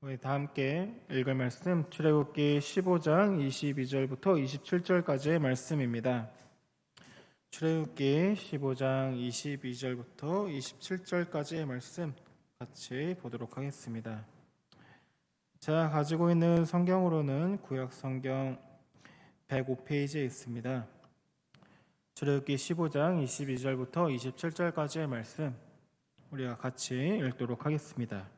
우리 다 함께 읽을 말씀 출애굽기 15장 22절부터 27절까지의 말씀입니다. 출애굽기 15장 22절부터 27절까지의 말씀 같이 보도록 하겠습니다. 제가 가지고 있는 성경으로는 구약 성경 105페이지에 있습니다. 출애굽기 15장 22절부터 27절까지의 말씀 우리가 같이 읽도록 하겠습니다.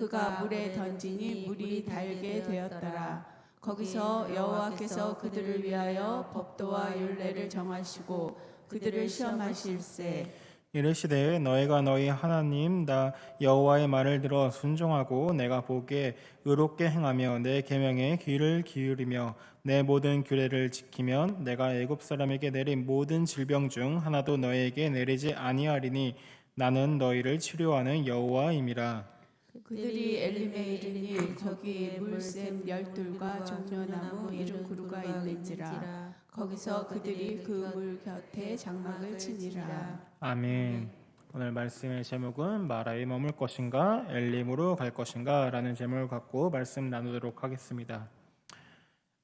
그가 물에 던지니 물이 달게 되었더라. 거기서 여호와께서 그들을 위하여 법도와 율례를 정하시고 그들을 시험하실세. 이르시되 너희가 너희 하나님 나 여호와의 말을 들어 순종하고 내가 보기에 의롭게 행하며 내 계명에 귀를 기울이며 내 모든 규례를 지키면 내가 애굽 사람에게 내린 모든 질병 중 하나도 너희에게 내리지 아니하리니 나는 너희를 치료하는 여호와임이라 그들이 엘림에 이르니 거기에 물샘 열둘과 종려나무 이른 구루가 있는지라 거기서 그들이 그 물 곁에 장막을 치니라 아멘. 오늘 말씀의 제목은 마라에 머물 것인가 엘림으로 갈 것인가 라는 제목을 갖고 말씀 나누도록 하겠습니다.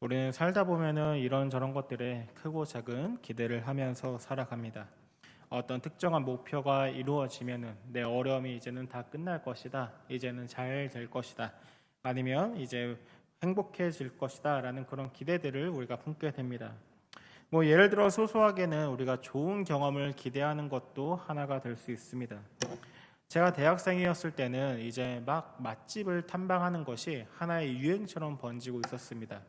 우리는 살다 보면은 이런 저런 것들에 크고 작은 기대를 하면서 살아갑니다. 어떤 특정한 목표가 이루어지면은 내 어려움이 이제는 다 끝날 것이다. 이제는 잘 될 것이다. 아니면 이제 행복해질 것이다라는 그런 기대들을 우리가 품게 됩니다. 뭐 예를 들어 소소하게는 우리가 좋은 경험을 기대하는 것도 하나가 될 수 있습니다. 제가 대학생이었을 때는 이제 막 맛집을 탐방하는 것이 하나의 유행처럼 번지고 있었습니다.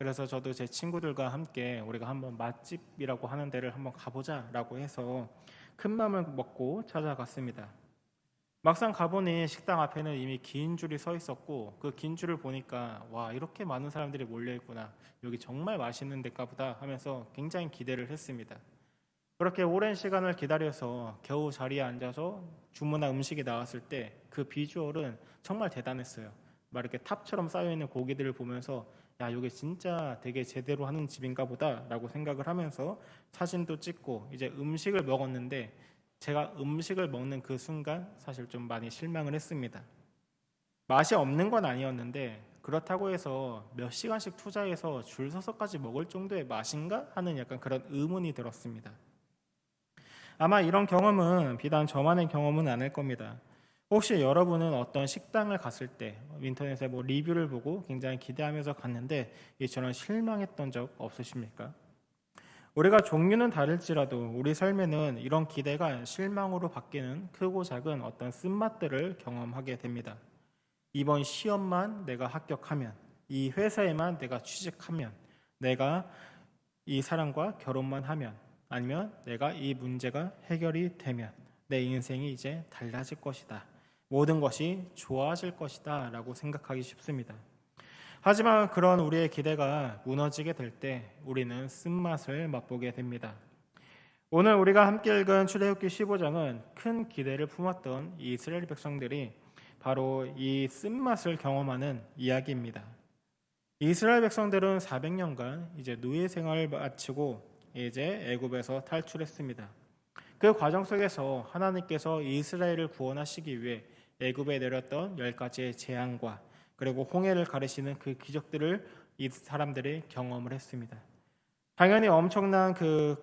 그래서 저도 제 친구들과 함께 우리가 한번 맛집이라고 하는 데를 한번 가보자라고 해서 큰 마음을 먹고 찾아갔습니다. 막상 가보니 식당 앞에는 이미 긴 줄이 서 있었고 그 긴 줄을 보니까 와 이렇게 많은 사람들이 몰려 있구나 여기 정말 맛있는 데가 보다 하면서 굉장히 기대를 했습니다. 그렇게 오랜 시간을 기다려서 겨우 자리에 앉아서 주문한 음식이 나왔을 때 그 비주얼은 정말 대단했어요. 막 이렇게 탑처럼 쌓여 있는 고기들을 보면서 야 여기 진짜 되게 제대로 하는 집인가 보다라고 생각을 하면서 사진도 찍고 이제 음식을 먹었는데 제가 음식을 먹는 그 순간 사실 좀 많이 실망을 했습니다. 맛이 없는 건 아니었는데 그렇다고 해서 몇 시간씩 투자해서 줄 서서까지 먹을 정도의 맛인가 하는 약간 그런 의문이 들었습니다. 아마 이런 경험은 비단 저만의 경험은 아닐 겁니다. 혹시 여러분은 어떤 식당을 갔을 때 인터넷에 뭐 리뷰를 보고 굉장히 기대하면서 갔는데 이처럼 실망했던 적 없으십니까? 우리가 종류는 다를지라도 우리 삶에는 이런 기대가 실망으로 바뀌는 크고 작은 어떤 쓴맛들을 경험하게 됩니다. 이번 시험만 내가 합격하면, 이 회사에만 내가 취직하면, 내가 이 사람과 결혼만 하면, 아니면 내가 이 문제가 해결이 되면 내 인생이 이제 달라질 것이다. 모든 것이 좋아질 것이다. 라고 생각하기 쉽습니다. 하지만 그런 우리의 기대가 무너지게 될 때 우리는 쓴맛을 맛보게 됩니다. 오늘 우리가 함께 읽은 출애굽기 15장은 큰 기대를 품었던 이 이스라엘 백성들이 바로 이 쓴맛을 경험하는 이야기입니다. 이스라엘 백성들은 400년간 이제 노예 생활을 마치고 이제 애굽에서 탈출했습니다. 그 과정 속에서 하나님께서 이스라엘을 구원하시기 위해 애굽에 내렸던 열 가지의 재앙과 그리고 홍해를 가르시는 그 기적들을 이 사람들이 경험을 했습니다. 당연히 엄청난 그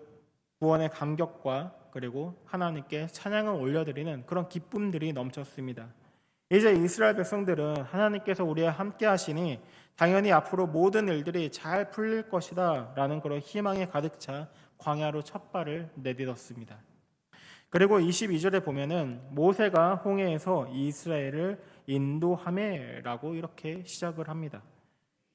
구원의 감격과 그리고 하나님께 찬양을 올려드리는 그런 기쁨들이 넘쳤습니다. 이제 이스라엘 백성들은 하나님께서 우리와 함께 하시니 당연히 앞으로 모든 일들이 잘 풀릴 것이다 라는 그런 희망에 가득 차 광야로 첫 발을 내딛었습니다. 그리고 22절에 보면은 모세가 홍해에서 이스라엘을 인도함에라고 이렇게 시작을 합니다.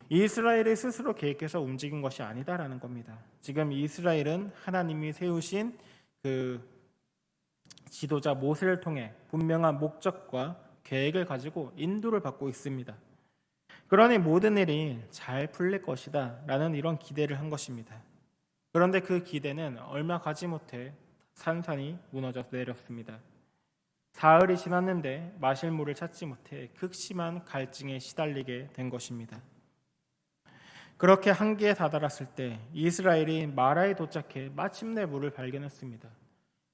이스라엘이 스스로 계획해서 움직인 것이 아니다라는 겁니다. 지금 이스라엘은 하나님이 세우신 그 지도자 모세를 통해 분명한 목적과 계획을 가지고 인도를 받고 있습니다. 그러니 모든 일이 잘 풀릴 것이다 라는 이런 기대를 한 것입니다. 그런데 그 기대는 얼마 가지 못해 산산이 무너져 내렸습니다. 사흘이 지났는데 마실 물을 찾지 못해 극심한 갈증에 시달리게 된 것입니다. 그렇게 한기에 다다랐을 때 이스라엘이 마라에 도착해 마침내 물을 발견했습니다.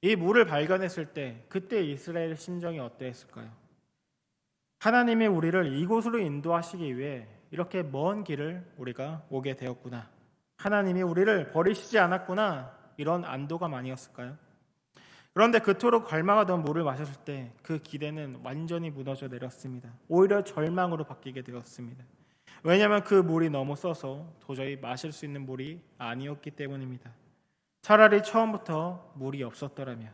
이 물을 발견했을 때 그때 이스라엘의 심정이 어떠했을까요? 하나님이 우리를 이곳으로 인도하시기 위해 이렇게 먼 길을 우리가 오게 되었구나. 하나님이 우리를 버리시지 않았구나. 이런 안도가 많이었을까요? 그런데 그토록 갈망하던 물을 마셨을 때 그 기대는 완전히 무너져 내렸습니다. 오히려 절망으로 바뀌게 되었습니다. 왜냐하면 그 물이 너무 써서 도저히 마실 수 있는 물이 아니었기 때문입니다. 차라리 처음부터 물이 없었더라면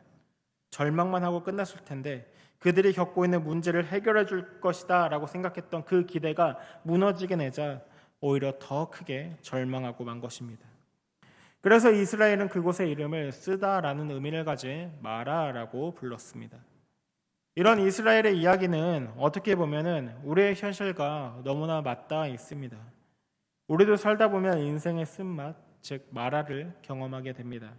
절망만 하고 끝났을 텐데 그들이 겪고 있는 문제를 해결해 줄 것이다 라고 생각했던 그 기대가 무너지게 내자 오히려 더 크게 절망하고 만 것입니다. 그래서 이스라엘은 그곳의 이름을 쓰다라는 의미를 가진 마라라고 불렀습니다. 이런 이스라엘의 이야기는 어떻게 보면은 우리의 현실과 너무나 맞닿아 있습니다. 우리도 살다 보면 인생의 쓴맛, 즉 마라를 경험하게 됩니다.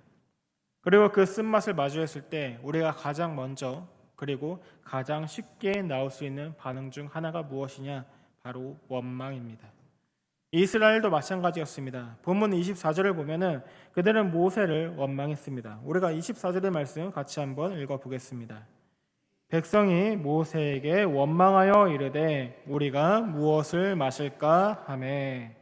그리고 그 쓴맛을 마주했을 때 우리가 가장 먼저 그리고 가장 쉽게 나올 수 있는 반응 중 하나가 무엇이냐? 바로 원망입니다. 이스라엘도 마찬가지였습니다. 본문 24절을 보면은 그들은 모세를 원망했습니다. 우리가 24절의 말씀 같이 한번 읽어 보겠습니다. 백성이 모세에게 원망하여 이르되 우리가 무엇을 마실까 하매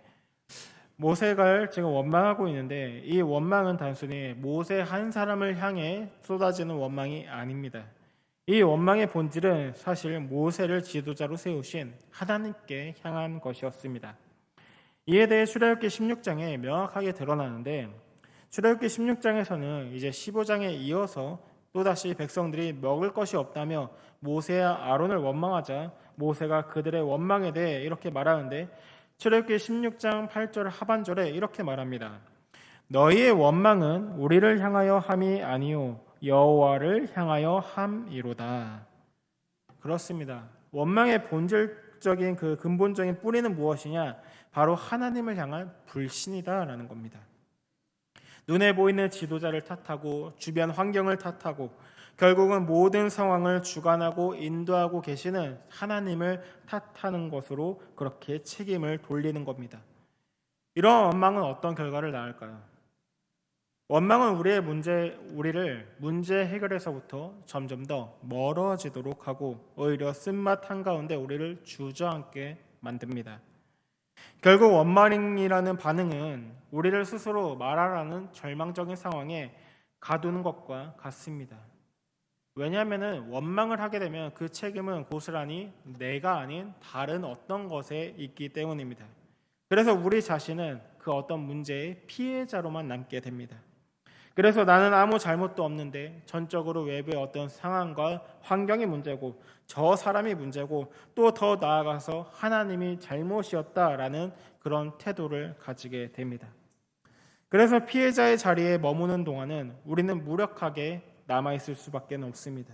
모세가 지금 원망하고 있는데 이 원망은 단순히 모세 한 사람을 향해 쏟아지는 원망이 아닙니다. 이 원망의 본질은 사실 모세를 지도자로 세우신 하나님께 향한 것이었습니다. 이에 대해 출애굽기 16장에 명확하게 드러나는데 출애굽기 16장에서는 이제 15장에 이어서 또다시 백성들이 먹을 것이 없다며 모세와 아론을 원망하자 모세가 그들의 원망에 대해 이렇게 말하는데 출애굽기 16장 8절 하반절에 이렇게 말합니다. 너희의 원망은 우리를 향하여 함이 아니요 여호와를 향하여 함이로다. 그렇습니다. 원망의 본질적인 그 근본적인 뿌리는 무엇이냐? 바로 하나님을 향한 불신이다라는 겁니다. 눈에 보이는 지도자를 탓하고 주변 환경을 탓하고 결국은 모든 상황을 주관하고 인도하고 계시는 하나님을 탓하는 것으로 그렇게 책임을 돌리는 겁니다. 이런 원망은 어떤 결과를 낳을까요? 원망은 우리의 문제, 우리를 문제 해결에서부터 점점 더 멀어지도록 하고 오히려 쓴맛 한가운데 우리를 주저앉게 만듭니다. 결국 원망이라는 반응은 우리를 스스로 말하라는 절망적인 상황에 가두는 것과 같습니다. 왜냐하면 원망을 하게 되면 그 책임은 고스란히 내가 아닌 다른 어떤 것에 있기 때문입니다. 그래서 우리 자신은 그 어떤 문제의 피해자로만 남게 됩니다. 그래서 나는 아무 잘못도 없는데 전적으로 외부의 어떤 상황과 환경이 문제고 저 사람이 문제고 또 더 나아가서 하나님이 잘못이었다라는 그런 태도를 가지게 됩니다. 그래서 피해자의 자리에 머무는 동안은 우리는 무력하게 남아 있을 수밖에 없습니다.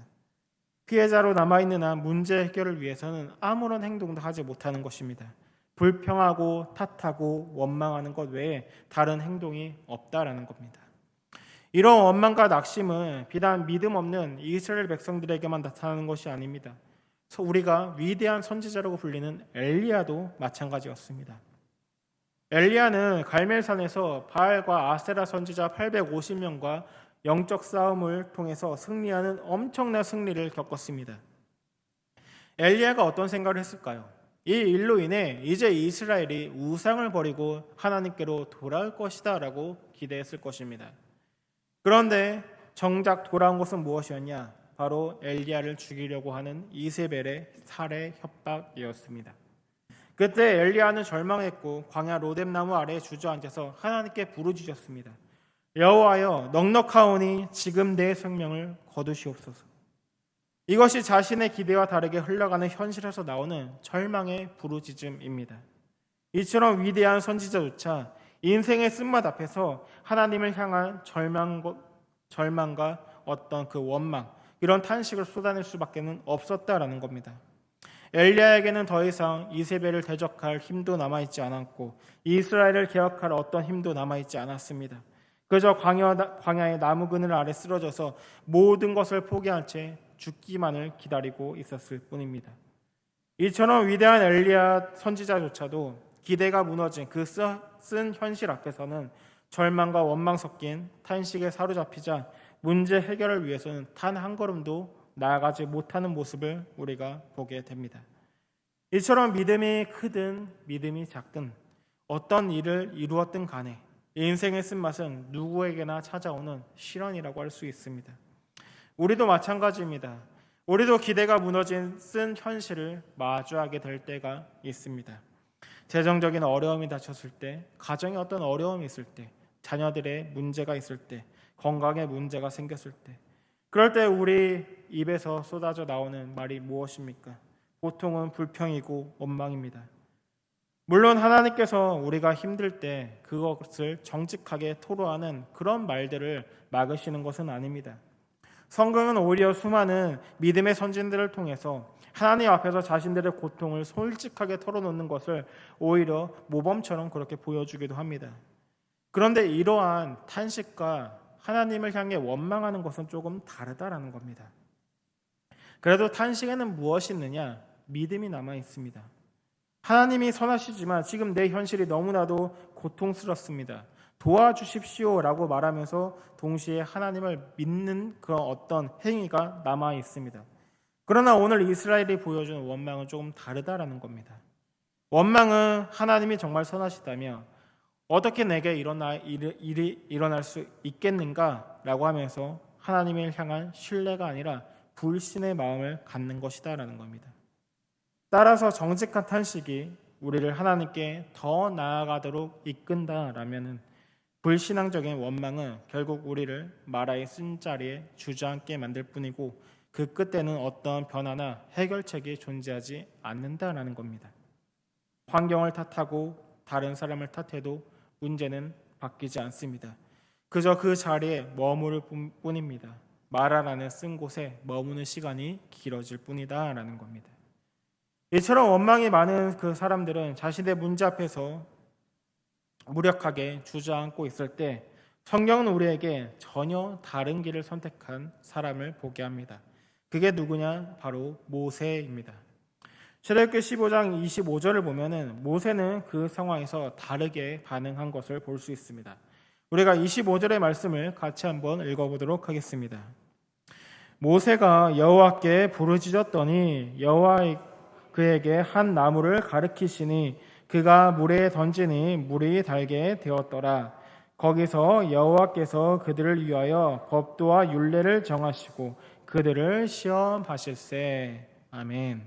피해자로 남아 있는 한 문제 해결을 위해서는 아무런 행동도 하지 못하는 것입니다. 불평하고 탓하고 원망하는 것 외에 다른 행동이 없다라는 겁니다. 이런 원망과 낙심은 비단 믿음 없는 이스라엘 백성들에게만 나타나는 것이 아닙니다. 우리가 위대한 선지자라고 불리는 엘리야도 마찬가지였습니다. 엘리야는 갈멜산에서 바알과 아세라 선지자 850명과 영적 싸움을 통해서 승리하는 엄청난 승리를 겪었습니다. 엘리야가 어떤 생각을 했을까요? 이 일로 인해 이제 이스라엘이 우상을 버리고 하나님께로 돌아올 것이다라고 기대했을 것입니다. 그런데 정작 돌아온 것은 무엇이었냐? 바로 엘리야를 죽이려고 하는 이세벨의 살해 협박이었습니다. 그때 엘리야는 절망했고 광야 로뎀나무 아래에 주저앉아서 하나님께 부르짖었습니다. 여호와여 넉넉하오니 지금 내 생명을 거두시옵소서. 이것이 자신의 기대와 다르게 흘러가는 현실에서 나오는 절망의 부르짖음입니다. 이처럼 위대한 선지자조차 인생의 쓴맛 앞에서 하나님을 향한 절망, 절망 과 어떤 그 원망 이런 탄식을 쏟아낼 수밖에는 없었다라는 겁니다. 엘리야에게는 더 이상 이세벨을 대적할 힘도 남아 있지 않았고 이스라엘을 개혁할 어떤 힘도 남아 있지 않았습니다. 그저 광야, 광야의 나무 그늘 아래 쓰러져서 모든 것을 포기한 채 죽기만을 기다리고 있었을 뿐입니다. 이처럼 위대한 엘리야 선지자조차도 기대가 무너진 그 쓴 현실 앞에서는 절망과 원망 섞인 탄식에 사로잡히자 문제 해결을 위해서는 단 한 걸음도 나아가지 못하는 모습을 우리가 보게 됩니다. 이처럼 믿음이 크든 믿음이 작든 어떤 일을 이루었든 간에 인생의 쓴맛은 누구에게나 찾아오는 실현이라고 할 수 있습니다. 우리도 마찬가지입니다. 우리도 기대가 무너진 쓴 현실을 마주하게 될 때가 있습니다. 재정적인 어려움이 닥쳤을 때, 가정에 어떤 어려움이 있을 때, 자녀들의 문제가 있을 때, 건강에 문제가 생겼을 때, 그럴 때 우리 입에서 쏟아져 나오는 말이 무엇입니까? 고통은 불평이고 원망입니다. 물론 하나님께서 우리가 힘들 때 그것을 정직하게 토로하는 그런 말들을 막으시는 것은 아닙니다. 성경은 오히려 수많은 믿음의 선진들을 통해서 하나님 앞에서 자신들의 고통을 솔직하게 털어놓는 것을 오히려 모범처럼 그렇게 보여주기도 합니다. 그런데 이러한 탄식과 하나님을 향해 원망하는 것은 조금 다르다라는 겁니다. 그래도 탄식에는 무엇이 있느냐? 믿음이 남아 있습니다. 하나님이 선하시지만 지금 내 현실이 너무나도 고통스럽습니다. 도와주십시오라고 말하면서 동시에 하나님을 믿는 그런 어떤 행위가 남아 있습니다. 그러나 오늘 이스라엘이 보여주는 원망은 조금 다르다라는 겁니다. 원망은 하나님이 정말 선하시다면 어떻게 내게 일어나 일이 일어날 수 있겠는가라고 하면서 하나님을 향한 신뢰가 아니라 불신의 마음을 갖는 것이다라는 겁니다. 따라서 정직한 탄식이 우리를 하나님께 더 나아가도록 이끈다라면은 불신앙적인 원망은 결국 우리를 마라의 쓴자리에 주저앉게 만들 뿐이고 그 끝에는 어떤 변화나 해결책이 존재하지 않는다라는 겁니다. 환경을 탓하고 다른 사람을 탓해도 문제는 바뀌지 않습니다. 그저 그 자리에 머무를 뿐입니다. 마라라는 쓴 곳에 머무는 시간이 길어질 뿐이다라는 겁니다. 이처럼 원망이 많은 그 사람들은 자신의 문제 앞에서 무력하게 주저앉고 있을 때 성경은 우리에게 전혀 다른 길을 선택한 사람을 보게 합니다. 그게 누구냐? 바로 모세입니다. 출애굽기 15장 25절을 보면은 모세는 그 상황에서 다르게 반응한 것을 볼 수 있습니다. 우리가 25절의 말씀을 같이 한번 읽어보도록 하겠습니다. 모세가 여호와께 부르짖었더니 여호와 그에게 한 나무를 가르키시니 그가 물에 던지니 물이 달게 되었더라. 거기서 여호와께서 그들을 위하여 법도와 율례를 정하시고 그들을 시험하실세. 아멘.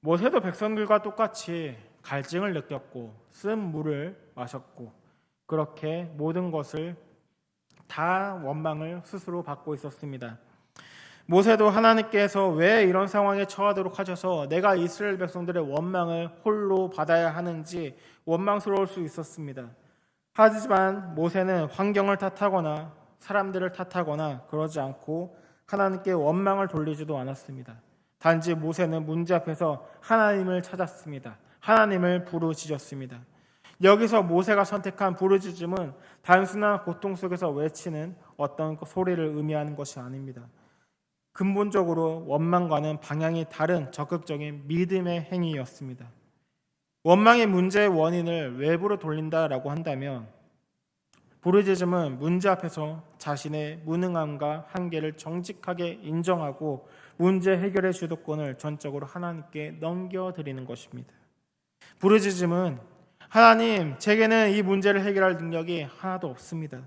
모세도 백성들과 똑같이 갈증을 느꼈고 쓴 물을 마셨고 그렇게 모든 것을 다 원망을 스스로 받고 있었습니다. 모세도 하나님께서 왜 이런 상황에 처하도록 하셔서 내가 이스라엘 백성들의 원망을 홀로 받아야 하는지 원망스러울 수 있었습니다. 하지만 모세는 환경을 탓하거나 사람들을 탓하거나 그러지 않고 하나님께 원망을 돌리지도 않았습니다. 단지 모세는 문제 앞에서 하나님을 찾았습니다. 하나님을 부르짖었습니다. 여기서 모세가 선택한 부르짖음은 단순한 고통 속에서 외치는 어떤 소리를 의미하는 것이 아닙니다. 근본적으로 원망과는 방향이 다른 적극적인 믿음의 행위였습니다. 원망의 문제의 원인을 외부로 돌린다라고 한다면 부르짖음은 문제 앞에서 자신의 무능함과 한계를 정직하게 인정하고 문제 해결의 주도권을 전적으로 하나님께 넘겨드리는 것입니다. 부르짖음은 하나님, 제게는 이 문제를 해결할 능력이 하나도 없습니다.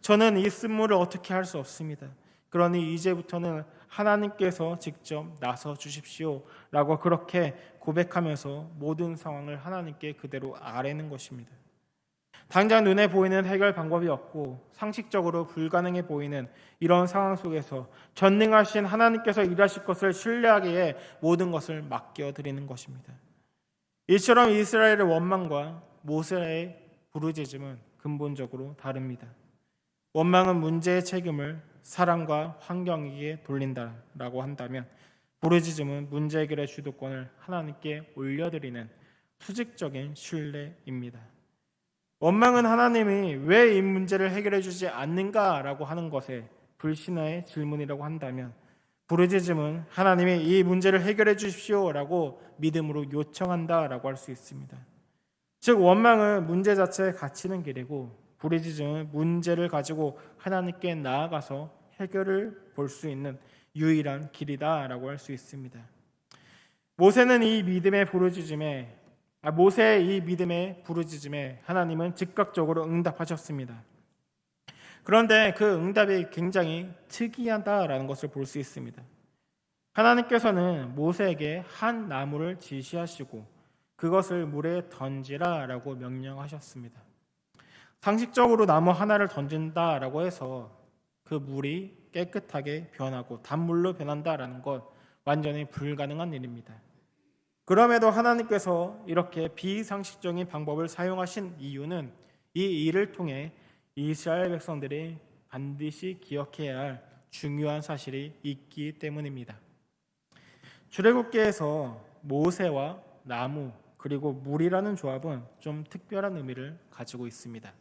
저는 이 쓴물을 어떻게 할 수 없습니다. 그러니 이제부터는 하나님께서 직접 나서 주십시오라고 그렇게 고백하면서 모든 상황을 하나님께 그대로 아뢰는 것입니다. 당장 눈에 보이는 해결 방법이 없고 상식적으로 불가능해 보이는 이런 상황 속에서 전능하신 하나님께서 일하실 것을 신뢰하기에 모든 것을 맡겨 드리는 것입니다. 이처럼 이스라엘의 원망과 모세의 부르짖음은 근본적으로 다릅니다. 원망은 문제의 책임을 사람과 환경에게 돌린다라고 한다면 부르짖음은 문제 해결의 주도권을 하나님께 올려드리는 수직적인 신뢰입니다. 원망은 하나님이 왜 이 문제를 해결해 주지 않는가라고 하는 것에 불신의 질문이라고 한다면 부르짖음은 하나님이 이 문제를 해결해 주십시오라고 믿음으로 요청한다라고 할 수 있습니다. 즉 원망은 문제 자체에 갇히는 길이고 부르짖음은 문제를 가지고 하나님께 나아가서 해결을 볼 수 있는 유일한 길이다라고 할 수 있습니다. 모세는 이 믿음의 부르짖음에 아, 모세의 이 믿음의 부르짖음에 하나님은 즉각적으로 응답하셨습니다. 그런데 그 응답이 굉장히 특이하다라는 것을 볼 수 있습니다. 하나님께서는 모세에게 한 나무를 지시하시고 그것을 물에 던지라라고 명령하셨습니다. 상식적으로 나무 하나를 던진다라고 해서 그 물이 깨끗하게 변하고 단물로 변한다라는 것 완전히 불가능한 일입니다. 그럼에도 하나님께서 이렇게 비상식적인 방법을 사용하신 이유는 이 일을 통해 이스라엘 백성들이 반드시 기억해야 할 중요한 사실이 있기 때문입니다. 출애굽기에서 모세와 나무 그리고 물이라는 조합은 좀 특별한 의미를 가지고 있습니다.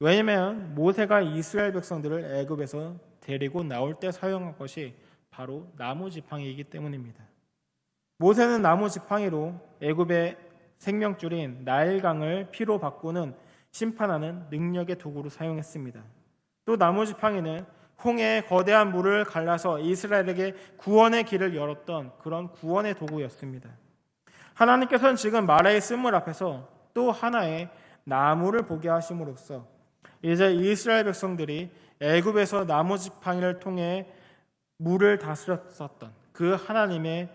왜냐하면 모세가 이스라엘 백성들을 애굽에서 데리고 나올 때 사용한 것이 바로 나무 지팡이이기 때문입니다. 모세는 나무 지팡이로 애굽의 생명줄인 나일강을 피로 바꾸는 심판하는 능력의 도구로 사용했습니다. 또 나무 지팡이는 홍해의 거대한 물을 갈라서 이스라엘에게 구원의 길을 열었던 그런 구원의 도구였습니다. 하나님께서는 지금 마라의 쓴물 앞에서 또 하나의 나무를 보게 하심으로써 이제 이스라엘 백성들이 애굽에서 나무 지팡이를 통해 물을 다스렸었던 그 하나님의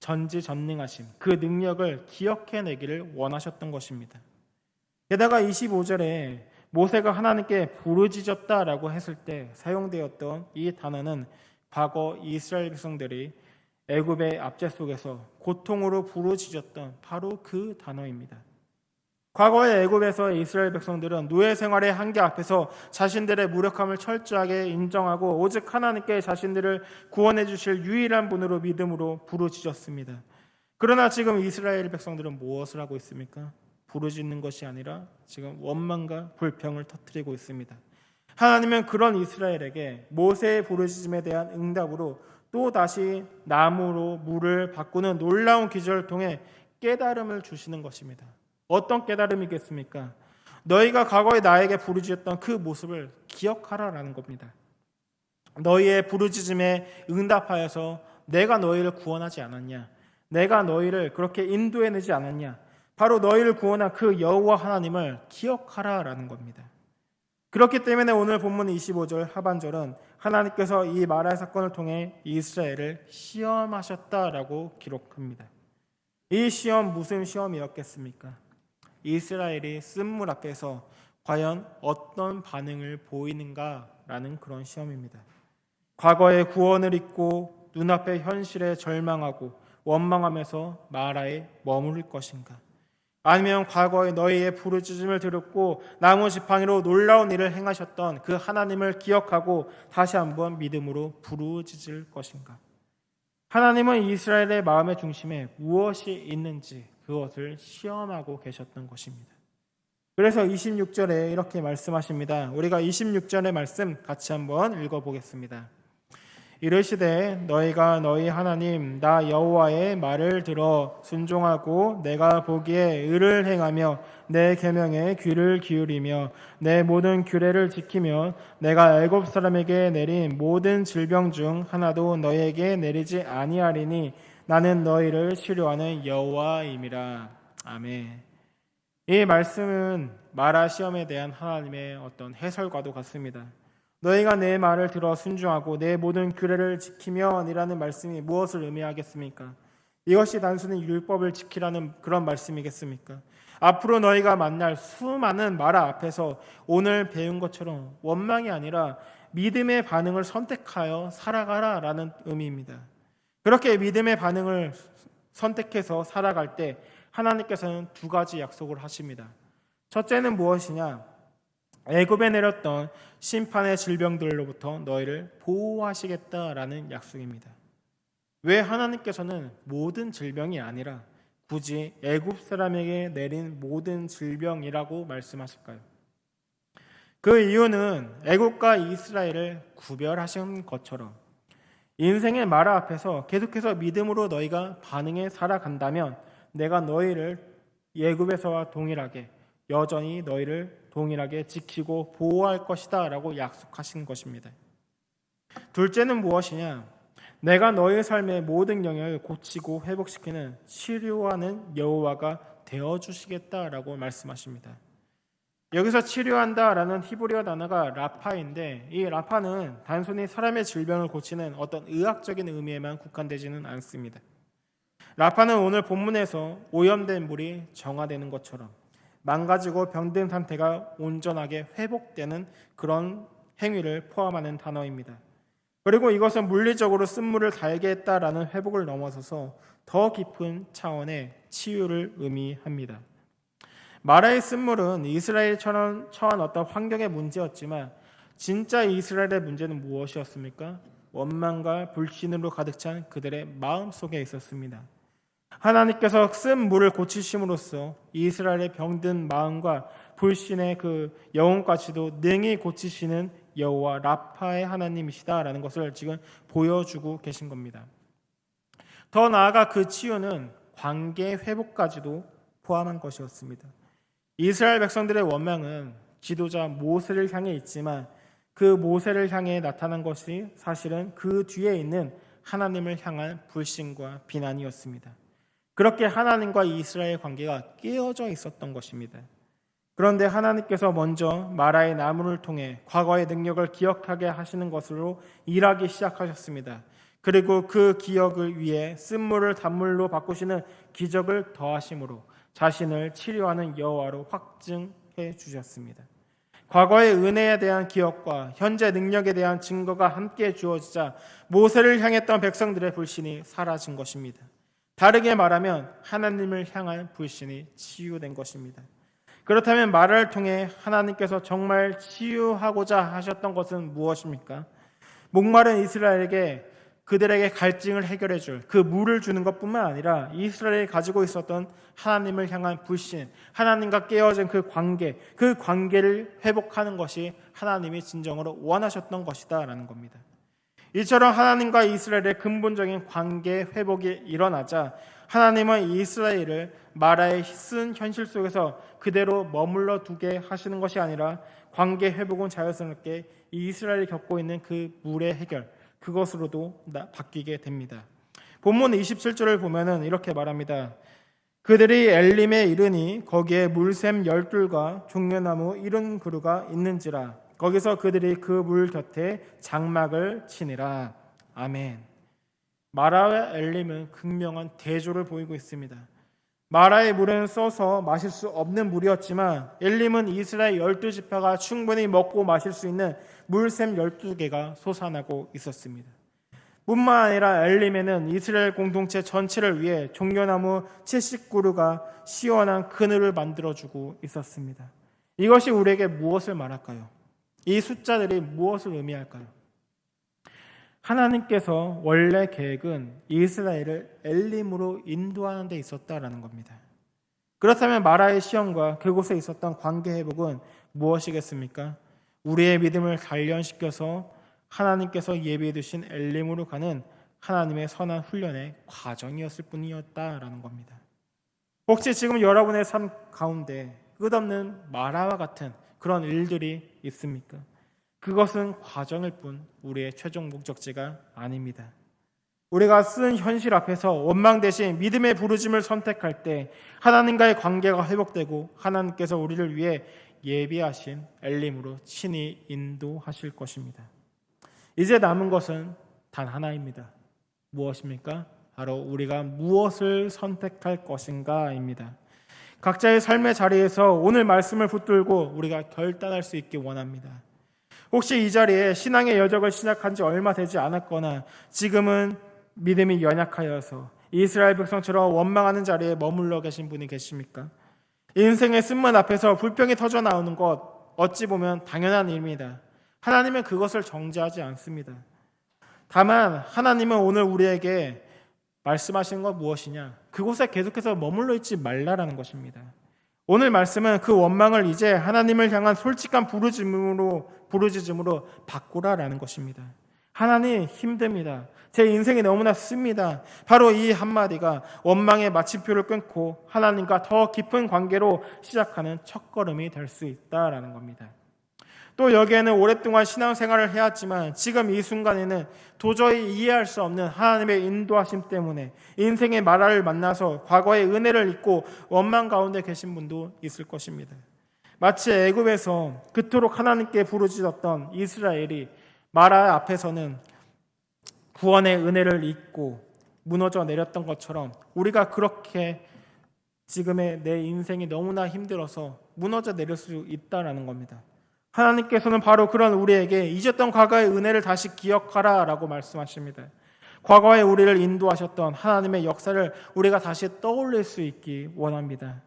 전지전능하심, 그 능력을 기억해내기를 원하셨던 것입니다. 게다가 25절에 모세가 하나님께 부르짖었다라고 했을 때 사용되었던 이 단어는 과거 이스라엘 백성들이 애굽의 압제 속에서 고통으로 부르짖었던 바로 그 단어입니다. 과거의 애굽에서 이스라엘 백성들은 노예 생활의 한계 앞에서 자신들의 무력함을 철저하게 인정하고 오직 하나님께 자신들을 구원해 주실 유일한 분으로 믿음으로 부르짖었습니다. 그러나 지금 이스라엘 백성들은 무엇을 하고 있습니까? 부르짖는 것이 아니라 지금 원망과 불평을 터뜨리고 있습니다. 하나님은 그런 이스라엘에게 모세의 부르짖음에 대한 응답으로 또 다시 나무로 물을 바꾸는 놀라운 기적을 통해 깨달음을 주시는 것입니다. 어떤 깨달음이겠습니까? 너희가 과거에 나에게 부르짖었던 그 모습을 기억하라라는 겁니다. 너희의 부르짖음에 응답하여서 내가 너희를 구원하지 않았냐? 내가 너희를 그렇게 인도해내지 않았냐? 바로 너희를 구원한 그 여호와 하나님을 기억하라라는 겁니다. 그렇기 때문에 오늘 본문 25절 하반절은 하나님께서 이 마라 사건을 통해 이스라엘을 시험하셨다라고 기록합니다. 이 시험 무슨 시험이었겠습니까? 이스라엘이 쓴물 앞에서 과연 어떤 반응을 보이는가라는 그런 시험입니다. 과거의 구원을 잊고 눈앞의 현실에 절망하고 원망하면서 마라에 머무를 것인가? 아니면 과거에 너희의 부르짖음을 들었고 나무 지팡이로 놀라운 일을 행하셨던 그 하나님을 기억하고 다시 한번 믿음으로 부르짖을 것인가? 하나님은 이스라엘의 마음의 중심에 무엇이 있는지 그것을 시험하고 계셨던 것입니다. 그래서 26절에 이렇게 말씀하십니다. 우리가 26절의 말씀 같이 한번 읽어보겠습니다. 이르시되 너희가 너희 하나님 나 여호와의 말을 들어 순종하고 내가 보기에 의를 행하며 내 계명에 귀를 기울이며 내 모든 규례를 지키며 내가 애굽 사람에게 내린 모든 질병 중 하나도 너희에게 내리지 아니하리니 나는 너희를 치료하는 여호와임이라. 아멘. 이 말씀은 마라 시험에 대한 하나님의 어떤 해설과도 같습니다. 너희가 내 말을 들어 순종하고 내 모든 규례를 지키면이라는 말씀이 무엇을 의미하겠습니까? 이것이 단순히 율법을 지키라는 그런 말씀이겠습니까? 앞으로 너희가 만날 수많은 마라 앞에서 오늘 배운 것처럼 원망이 아니라 믿음의 반응을 선택하여 살아가라라는 의미입니다. 그렇게 믿음의 반응을 선택해서 살아갈 때 하나님께서는 두 가지 약속을 하십니다. 첫째는 무엇이냐? 애굽에 내렸던 심판의 질병들로부터 너희를 보호하시겠다라는 약속입니다. 왜 하나님께서는 모든 질병이 아니라 굳이 애굽 사람에게 내린 모든 질병이라고 말씀하실까요? 그 이유는 애굽과 이스라엘을 구별하신 것처럼 인생의 마라 앞에서 계속해서 믿음으로 너희가 반응해 살아간다면 내가 너희를 예굽에서와 동일하게 여전히 너희를 동일하게 지키고 보호할 것이다 라고 약속하신 것입니다. 둘째는 무엇이냐? 내가 너희 삶의 모든 영역을 고치고 회복시키는 치료하는 여호와가 되어 주시겠다라고 말씀하십니다. 여기서 치료한다라는 히브리어 단어가 라파인데 이 라파는 단순히 사람의 질병을 고치는 어떤 의학적인 의미에만 국한되지는 않습니다. 라파는 오늘 본문에서 오염된 물이 정화되는 것처럼 망가지고 병든 상태가 온전하게 회복되는 그런 행위를 포함하는 단어입니다. 그리고 이것은 물리적으로 쓴물을 달게 했다라는 회복을 넘어서서 더 깊은 차원의 치유를 의미합니다. 마라의 쓴물은 이스라엘처럼 처한 어떤 환경의 문제였지만 진짜 이스라엘의 문제는 무엇이었습니까? 원망과 불신으로 가득 찬 그들의 마음 속에 있었습니다. 하나님께서 쓴 물을 고치심으로써 이스라엘의 병든 마음과 불신의 그 영혼까지도 능히 고치시는 여호와 라파의 하나님이시다라는 것을 지금 보여주고 계신 겁니다. 더 나아가 그 치유는 관계 회복까지도 포함한 것이었습니다. 이스라엘 백성들의 원망은 지도자 모세를 향해 있지만 그 모세를 향해 나타난 것이 사실은 그 뒤에 있는 하나님을 향한 불신과 비난이었습니다. 그렇게 하나님과 이스라엘 관계가 깨어져 있었던 것입니다. 그런데 하나님께서 먼저 마라의 나무를 통해 과거의 능력을 기억하게 하시는 것으로 일하기 시작하셨습니다. 그리고 그 기억을 위해 쓴물을 단물로 바꾸시는 기적을 더하심으로 자신을 치료하는 여호와로 확증해 주셨습니다. 과거의 은혜에 대한 기억과 현재 능력에 대한 증거가 함께 주어지자 모세를 향했던 백성들의 불신이 사라진 것입니다. 다르게 말하면 하나님을 향한 불신이 치유된 것입니다. 그렇다면 말을 통해 하나님께서 정말 치유하고자 하셨던 것은 무엇입니까? 목마른 이스라엘에게 그들에게 갈증을 해결해 줄 그 물을 주는 것뿐만 아니라 이스라엘이 가지고 있었던 하나님을 향한 불신, 하나님과 깨어진 그 관계, 그 관계를 회복하는 것이 하나님이 진정으로 원하셨던 것이다라는 겁니다. 이처럼 하나님과 이스라엘의 근본적인 관계 회복이 일어나자 하나님은 이스라엘을 마라의 쓴 현실 속에서 그대로 머물러 두게 하시는 것이 아니라 관계 회복은 자연스럽게 이스라엘이 겪고 있는 그 물의 해결 그것으로도 바뀌게 됩니다. 본문 27절을 보면은 이렇게 말합니다. 그들이 엘림에 이르니 거기에 물샘 열둘과 종려나무 이른 그루가 있는지라 거기서 그들이 그 물 곁에 장막을 치니라. 아멘. 마라와 엘림은 극명한 대조를 보이고 있습니다. 마라의 물은 써서 마실 수 없는 물이었지만 엘림은 이스라엘 열두 지파가 충분히 먹고 마실 수 있는 물샘 열두 개가 솟아나고 있었습니다. 뿐만 아니라 엘림에는 이스라엘 공동체 전체를 위해 종려나무 70그루가 시원한 그늘을 만들어주고 있었습니다. 이것이 우리에게 무엇을 말할까요? 이 숫자들이 무엇을 의미할까요? 하나님께서 원래 계획은 이스라엘을 엘림으로 인도하는 데 있었다라는 겁니다. 그렇다면 마라의 시험과 그곳에 있었던 관계 회복은 무엇이겠습니까? 우리의 믿음을 단련시켜서 하나님께서 예비해 두신 엘림으로 가는 하나님의 선한 훈련의 과정이었을 뿐이었다라는 겁니다. 혹시 지금 여러분의 삶 가운데 끝없는 마라와 같은 그런 일들이 있습니까? 그것은 과정일 뿐 우리의 최종 목적지가 아닙니다. 우리가 쓴 현실 앞에서 원망 대신 믿음의 부르짐을 선택할 때 하나님과의 관계가 회복되고 하나님께서 우리를 위해 예비하신 엘림으로 친히 인도하실 것입니다. 이제 남은 것은 단 하나입니다. 무엇입니까? 바로 우리가 무엇을 선택할 것인가입니다. 각자의 삶의 자리에서 오늘 말씀을 붙들고 우리가 결단할 수 있기 원합니다. 혹시 이 자리에 신앙의 여정을 시작한 지 얼마 되지 않았거나 지금은 믿음이 연약하여서 이스라엘 백성처럼 원망하는 자리에 머물러 계신 분이 계십니까? 인생의 쓴문 앞에서 불평이 터져 나오는 것 어찌 보면 당연한 일입니다. 하나님은 그것을 정죄하지 않습니다. 다만 하나님은 오늘 우리에게 말씀하시는 건 무엇이냐? 그곳에 계속해서 머물러 있지 말라라는 것입니다. 오늘 말씀은 그 원망을 이제 하나님을 향한 솔직한 부르짖음으로 부르짖음으로 바꾸라라는 것입니다. 하나님 힘듭니다. 제 인생이 너무나 씁니다. 바로 이 한마디가 원망의 마침표를 끊고 하나님과 더 깊은 관계로 시작하는 첫걸음이 될 수 있다라는 겁니다. 또 여기에는 오랫동안 신앙생활을 해왔지만 지금 이 순간에는 도저히 이해할 수 없는 하나님의 인도하심 때문에 인생의 마라를 만나서 과거의 은혜를 잊고 원망 가운데 계신 분도 있을 것입니다. 마치 애굽에서 그토록 하나님께 부르짖었던 이스라엘이 마라 앞에서는 구원의 은혜를 잊고 무너져 내렸던 것처럼 우리가 그렇게 지금의 내 인생이 너무나 힘들어서 무너져 내릴 수 있다라는 겁니다. 하나님께서는 바로 그런 우리에게 잊었던 과거의 은혜를 다시 기억하라라고 말씀하십니다. 과거에 우리를 인도하셨던 하나님의 역사를 우리가 다시 떠올릴 수 있기 원합니다.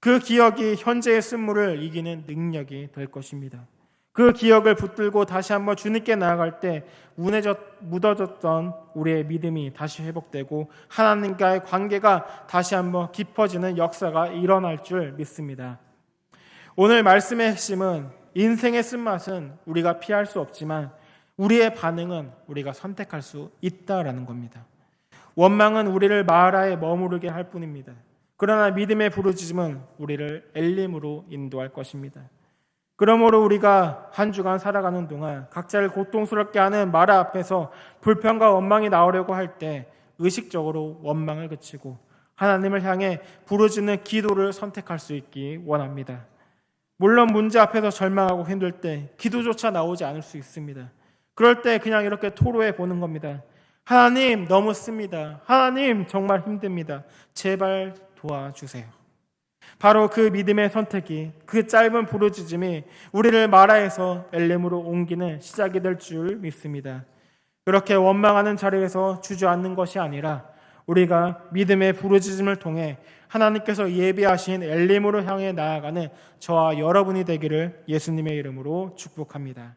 그 기억이 현재의 쓴물을 이기는 능력이 될 것입니다. 그 기억을 붙들고 다시 한번 주님께 나아갈 때 무너졌, 묻어졌던 우리의 믿음이 다시 회복되고 하나님과의 관계가 다시 한번 깊어지는 역사가 일어날 줄 믿습니다. 오늘 말씀의 핵심은 인생의 쓴맛은 우리가 피할 수 없지만 우리의 반응은 우리가 선택할 수 있다라는 겁니다. 원망은 우리를 마라에 머무르게 할 뿐입니다. 그러나 믿음의 부르짖음은 우리를 엘림으로 인도할 것입니다. 그러므로 우리가 한 주간 살아가는 동안 각자를 고통스럽게 하는 마라 앞에서 불평과 원망이 나오려고 할 때 의식적으로 원망을 그치고 하나님을 향해 부르짖는 기도를 선택할 수 있기 원합니다. 물론 문제 앞에서 절망하고 힘들 때 기도조차 나오지 않을 수 있습니다. 그럴 때 그냥 이렇게 토로해 보는 겁니다. 하나님 너무 씁니다. 하나님 정말 힘듭니다. 제발 도와주세요. 바로 그 믿음의 선택이 그 짧은 부르짖음이 우리를 마라에서 엘렘으로 옮기는 시작이 될 줄 믿습니다. 그렇게 원망하는 자리에서 주저앉는 것이 아니라 우리가 믿음의 부르짖음을 통해 하나님께서 예비하신 엘림으로 향해 나아가는 저와 여러분이 되기를 예수님의 이름으로 축복합니다.